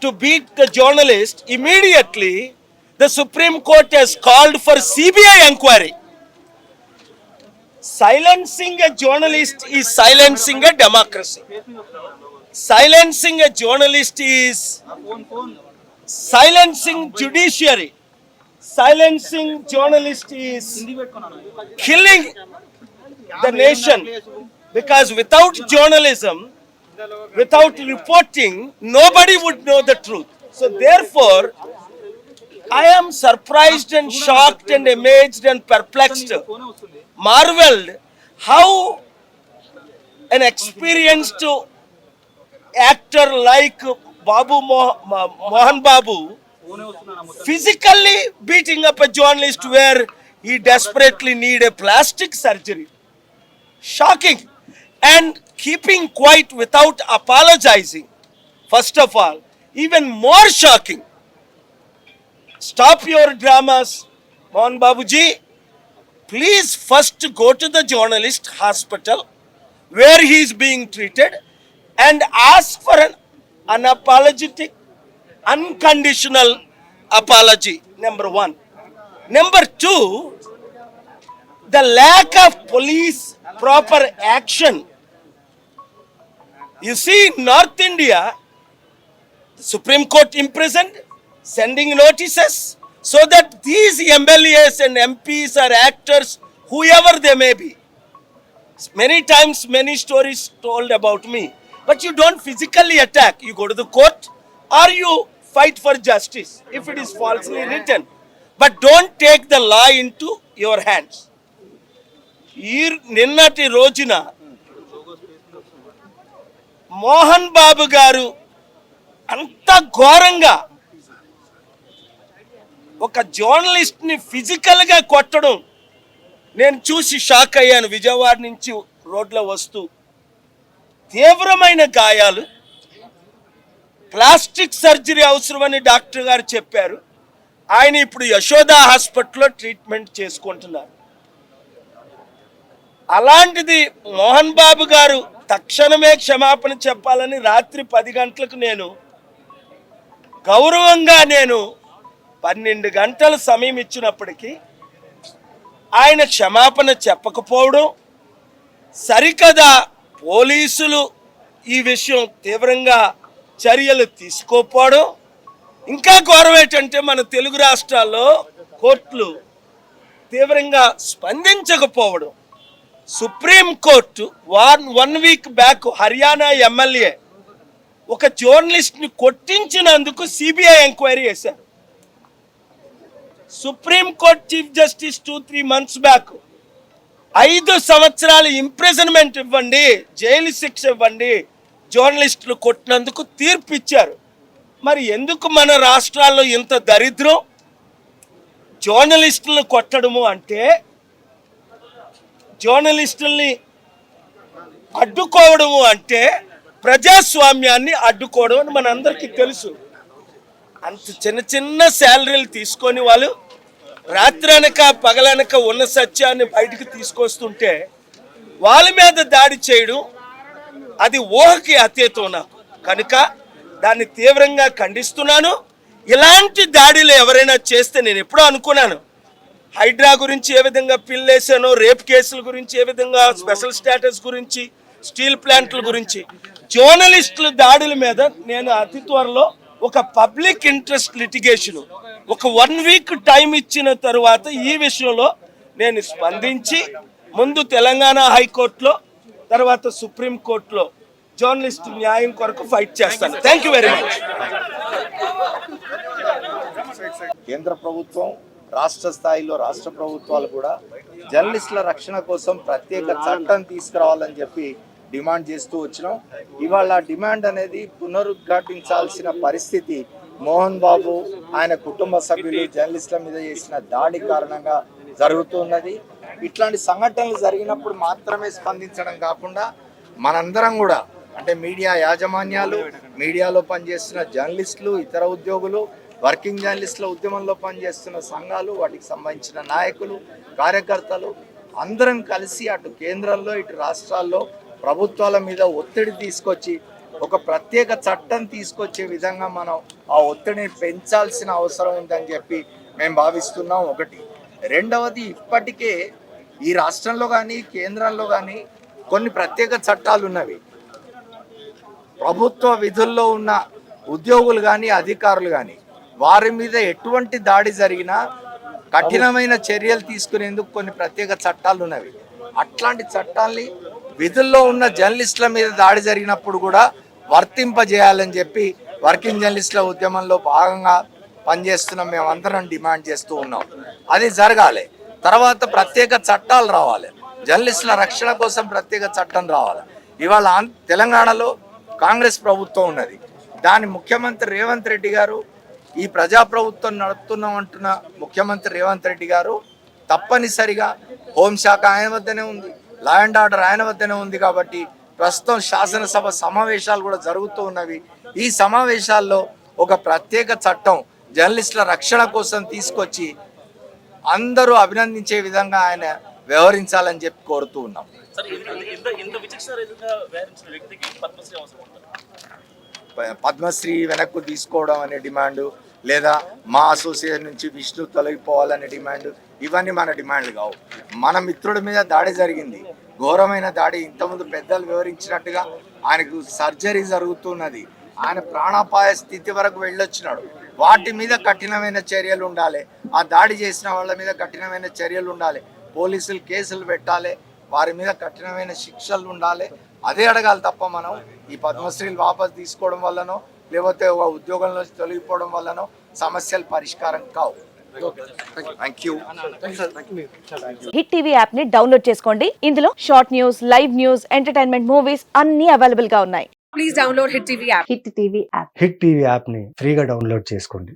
to beat the journalist, immediately the Supreme Court has called for CBI inquiry. Silencing a journalist is silencing a democracy. Silencing a journalist is silencing judiciary. Silencing journalist is killing the nation because without journalism, without reporting, nobody would know the truth. So, therefore, I am surprised and shocked and amazed and perplexed, marveled how an experienced actor like Babu Mo- Mo- Mohan Babu physically beating up a journalist where he desperately need a plastic surgery. Shocking and keeping quiet without apologizing first of all even more shocking stop your dramas mohan babuji please first go to the journalist hospital where he is being treated and ask for an unapologetic unconditional apology number 1 number 2 the lack of police proper action. You see, in North India, the Supreme Court imprisoned, sending notices so that these MLAs and MPs or actors, whoever they may be, many times, many stories told about me. But you don't physically attack. You go to the court or you fight for justice if it is falsely written. But don't take the law into your hands. ఈ నిన్నటి రోజున మోహన్ బాబు గారు అంత ఘోరంగా ఒక జర్నలిస్ట్ని ఫిజికల్గా కొట్టడం నేను చూసి షాక్ అయ్యాను. విజయవాడ నుంచి రోడ్లో వస్తూ తీవ్రమైన గాయాలు. ప్లాస్టిక్ సర్జరీ అవసరమని డాక్టర్ గారు చెప్పారు. ఆయన ఇప్పుడు యశోద హాస్పిటల్లో ట్రీట్మెంట్ చేసుకుంటున్నారు. అలాంటిది మోహన్ బాబు గారు తక్షణమే క్షమాపణ చెప్పాలని రాత్రి పది గంటలకు నేను గౌరవంగా నేను పన్నెండు గంటల సమయం ఇచ్చినప్పటికీ ఆయన క్షమాపణ చెప్పకపోవడం సరికదా పోలీసులు ఈ విషయం తీవ్రంగా చర్యలు తీసుకోకపోవడం. ఇంకా ఘోరం ఏంటంటే మన తెలుగు రాష్ట్రాల్లో కోర్టులు తీవ్రంగా స్పందించకపోవడం. Supreme court one one week back Haryana MLA ఒక జర్నలిస్ట్ని కొట్టించినందుకు సిబిఐ ఎంక్వైరీ చేశారు. Supreme court chief justice two three months back ఐదు సంవత్సరాలు ఇంప్రెజన్మెంట్ ఇవ్వండి జైలు శిక్ష ఇవ్వండి జర్నలిస్టులు కొట్టినందుకు తీర్పు ఇచ్చారు. మరి ఎందుకు మన రాష్ట్రాల్లో ఇంత దరిద్రం? జర్నలిస్టులను కొట్టడము అంటే జర్నలిస్టుల్ని అడ్డుకోవడము అంటే ప్రజాస్వామ్యాన్ని అడ్డుకోవడం అని మనందరికీ తెలుసు. అంత చిన్న చిన్న శాలరీలు తీసుకొని వాళ్ళు రాత్రనక పగలనక ఉన్న సత్యాన్ని బయటకు తీసుకొస్తుంటే వాళ్ళ మీద దాడి చేయడం అది ఊహకి అతీతం నాకు. కనుక దాన్ని తీవ్రంగా ఖండిస్తున్నాను. ఇలాంటి దాడిలు ఎవరైనా చేస్తే నేను ఎప్పుడో అనుకున్నాను. హైడ్రా గురించి ఏ విధంగా పిల్లేసానో రేప్ కేసుల గురించి ఏ విధంగా స్పెషల్ స్టేటస్ గురించి స్టీల్ ప్లాంట్ల గురించి. జర్నలిస్టుల దాడుల మీద నేను అతి త్వరలో ఒక పబ్లిక్ ఇంట్రెస్ట్ లిటిగేషన్ ఒక వన్ వీక్ టైం ఇచ్చిన తర్వాత ఈ విషయంలో నేను స్పందించి ముందు తెలంగాణ హైకోర్టులో తర్వాత సుప్రీం కోర్టులో జర్నలిస్ట్ న్యాయం కొరకు ఫైట్ చేస్తాను. థ్యాంక్ యూ వెరీ మచ్ కేంద్ర ప్రభుత్వం రాష్ట్ర స్థాయిలో రాష్ట్ర ప్రభుత్వాలు కూడా జర్నలిస్టుల రక్షణ కోసం ప్రత్యేక చట్టం తీసుకురావాలని చెప్పి డిమాండ్ చేస్తూ వచ్చినాం. ఇవాళ డిమాండ్ అనేది పునరుద్ఘాటించాల్సిన పరిస్థితి మోహన్ బాబు ఆయన కుటుంబ సభ్యులు జర్నలిస్టుల మీద చేసిన దాడి కారణంగా జరుగుతున్నది ఇట్లాంటి సంఘటనలు జరిగినప్పుడు మాత్రమే స్పందించడం కాకుండా మనందరం కూడా అంటే మీడియా యాజమాన్యాలు మీడియాలో పనిచేస్తున్న జర్నలిస్టులు ఇతర ఉద్యోగులు వర్కింగ్ జర్నలిస్టుల ఉద్యమంలో పనిచేస్తున్న సంఘాలు వాటికి సంబంధించిన నాయకులు కార్యకర్తలు అందరం కలిసి అటు కేంద్రంలో ఇటు రాష్ట్రాల్లో ప్రభుత్వాల మీద ఒత్తిడి తీసుకొచ్చి ఒక ప్రత్యేక చట్టం తీసుకొచ్చే విధంగా మనం ఆ ఒత్తిడిని పెంచాల్సిన అవసరం ఉందని చెప్పి మేము భావిస్తున్నాం. ఒకటి. రెండవది ఇప్పటికే ఈ రాష్ట్రంలో కానీ కేంద్రంలో కానీ కొన్ని ప్రత్యేక చట్టాలు ఉన్నవి. ప్రభుత్వ విధుల్లో ఉన్న ఉద్యోగులు కానీ అధికారులు కానీ వారి మీద ఎటువంటి దాడి జరిగినా కఠినమైన చర్యలు తీసుకునేందుకు కొన్ని ప్రత్యేక చట్టాలు ఉన్నవి. అట్లాంటి చట్టాల్ని విధుల్లో ఉన్న జర్నలిస్టుల మీద దాడి జరిగినప్పుడు కూడా వర్తింపజేయాలని చెప్పి వర్కింగ్ జర్నలిస్టుల ఉద్యమంలో భాగంగా పనిచేస్తున్నాం. మేమందరం డిమాండ్ చేస్తూ ఉన్నాం. అది జరగాలి. తర్వాత ప్రత్యేక చట్టాలు రావాలి. జర్నలిస్టుల రక్షణ కోసం ప్రత్యేక చట్టం రావాలి. ఇవాళ తెలంగాణలో కాంగ్రెస్ ప్రభుత్వం ఉన్నది. దాని ముఖ్యమంత్రి రేవంత్ రెడ్డి గారు ఈ ప్రజాప్రభుత్వం నడుపుతున్నాం అంటున్న ముఖ్యమంత్రి రేవంత్ రెడ్డి గారు తప్పనిసరిగా హోంశాఖ ఆయన వద్దనే ఉంది లా అండ్ ఆర్డర్ ఆయన వద్దనే ఉంది కాబట్టి ప్రస్తుతం శాసనసభ సమావేశాలు కూడా జరుగుతూ ఉన్నవి. ఈ సమావేశాల్లో ఒక ప్రత్యేక చట్టం జర్నలిస్టుల రక్షణ కోసం తీసుకొచ్చి అందరూ అభినందించే విధంగా ఆయన వ్యవహరించాలని చెప్పి కోరుతూ ఉన్నాం. పద్మశ్రీ వెనక్కు తీసుకోవడం అనే డిమాండ్ లేదా మా అసోసియేషన్ నుంచి విష్ణు తొలగిపోవాలనే డిమాండ్ ఇవన్నీ మన డిమాండ్లు కావు. మన మిత్రుడి మీద దాడి జరిగింది. ఘోరమైన దాడి ఇంతకుముందు పెద్దలు వివరించినట్టుగా ఆయనకు సర్జరీ జరుగుతున్నది. ఆయన ప్రాణాపాయ స్థితి వరకు వెళ్ళొచ్చినాడు. వాటి మీద కఠినమైన చర్యలు ఉండాలి. ఆ దాడి చేసిన వాళ్ళ మీద కఠినమైన చర్యలు ఉండాలి. పోలీసులు కేసులు పెట్టాలి. వారి మీద కఠినమైన శిక్షలు ఉండాలి. అదే అడగాలి తప్ప మనం ఈ పద్మశ్రీలు వాపస్ తీసుకోవడం వల్లనో లేకపోతే ఒక ఉద్యోగంలో తొలగిపోవడం వల్లనో సమస్యలు పరిష్కారం కావు. హిట్ టీవీ యాప్ని డౌన్లోడ్ చేసుకోండి. ఇందులో short news live news entertainment movies అన్ని అవైలబుల్గా ఉన్నాయి. Please download Hit TV app. Hit TV app. Hit TV యాప్ని ఫ్రీగా డౌన్లోడ్ చేసుకోండి.